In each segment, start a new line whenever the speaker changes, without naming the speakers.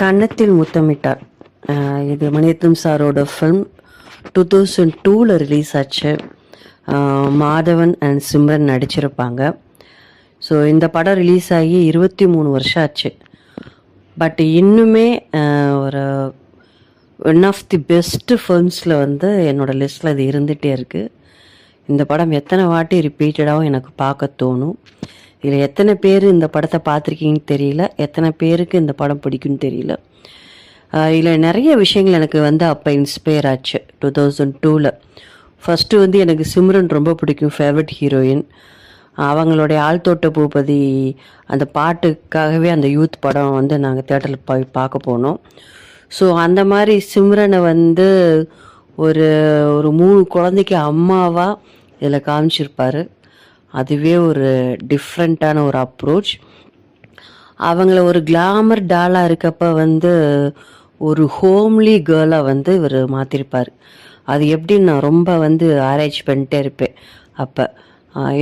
கன்னத்தில் முத்தமிட்டார். இது மணிரத்னம் சாரோட ஃபிலிம் டூ தௌசண்ட் டூவில் ரிலீஸ் ஆச்சு. மாதவன் அண்ட் சிம்ரன் நடிச்சிருப்பாங்க. ஸோ இந்த படம் ரிலீஸ் ஆகி இருபத்தி மூணு வருஷம் ஆச்சு. பட் இன்னுமே ஒரு ஒன் ஆஃப் தி பெஸ்ட்டு ஃபிலிம்ஸில் வந்து என்னோடய லிஸ்ட்டில் இது இருந்துகிட்டே இருக்குது இந்த படம் எத்தனை வாட்டி ரிப்பீட்டடாகவும் எனக்கு பார்க்க தோணும். இதில் எத்தனை பேர் இந்த படத்தை பார்த்துருக்கீங்கன்னு தெரியல. எத்தனை பேருக்கு இந்த படம் பிடிக்கும்னு தெரியல. இதில் நிறைய விஷயங்கள் எனக்கு வந்து அப்போ இன்ஸ்பயர் ஆச்சு. டூ தௌசண்ட் டூவில் ஃபஸ்ட்டு வந்து எனக்கு சிம்ரன் ரொம்ப பிடிக்கும் ஃபேவரட் ஹீரோயின் அவங்களுடைய ஆழ்தோட்ட பூபதி அந்த பாட்டுக்காகவே அந்த யூத் படம் வந்து நாங்கள் தேட்டரில் போய் பார்க்க போனோம். ஸோ அந்த மாதிரி சிம்ரனை வந்து ஒரு ஒரு மூணு குழந்தைக்கு அம்மாவாக இதில் காமிச்சிருப்பார். அதுவே ஒரு டிஃப்ரெண்ட்டான ஒரு அப்ரோச் அவங்கள ஒரு கிளாமர் டாலாக இருக்கப்ப வந்து ஒரு ஹோம்லி கேர்ளாக வந்து இவர் மாற்றிருப்பார் அது எப்படின்னு நான் ரொம்ப வந்து ஆராய்ச்சி பண்ணிட்டே இருப்பேன். அப்போ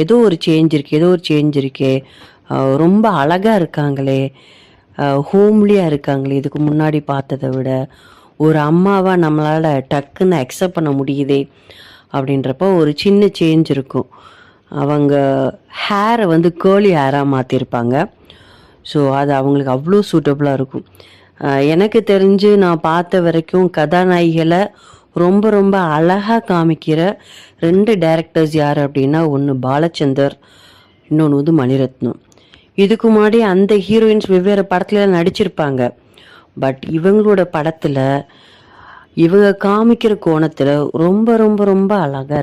ஏதோ ஒரு சேஞ்ச் இருக்கு ஏதோ ஒரு சேஞ்ச் இருக்கே. ரொம்ப அழகாக இருக்காங்களே. ஹோம்லியாக இருக்காங்களே இதுக்கு முன்னாடி பார்த்ததை விட. ஒரு அம்மாவாக நம்மளால் டக்குன்னு அக்செப்ட் பண்ண முடியுதே. அப்படின்றப்போ ஒரு சின்ன சேஞ்ச் இருக்கும். அவங்க ஹேரை வந்து கேர்லி ஹேராக மாற்றிருப்பாங்க ஸோ அது அவங்களுக்கு அவ்வளோ சூட்டபுளாக இருக்கும். எனக்கு தெரிஞ்சு நான் பார்த்த வரைக்கும் கதாநாயகிகளை ரொம்ப ரொம்ப அழகாக காமிக்கிற ரெண்டு டேரக்டர்ஸ் யார் அப்படின்னா ஒன்று பாலச்சந்தர் இன்னொன்று வந்து மணிரத்னம். இதுக்கு முன்னாடி அந்த ஹீரோயின்ஸ் வெவ்வேறு படத்துல நடிச்சிருப்பாங்க. பட் இவங்களோட படத்தில் இவங்க காமிக்கிற கோணத்தில் ரொம்ப ரொம்ப ரொம்ப அழகாக இருப்பாங்க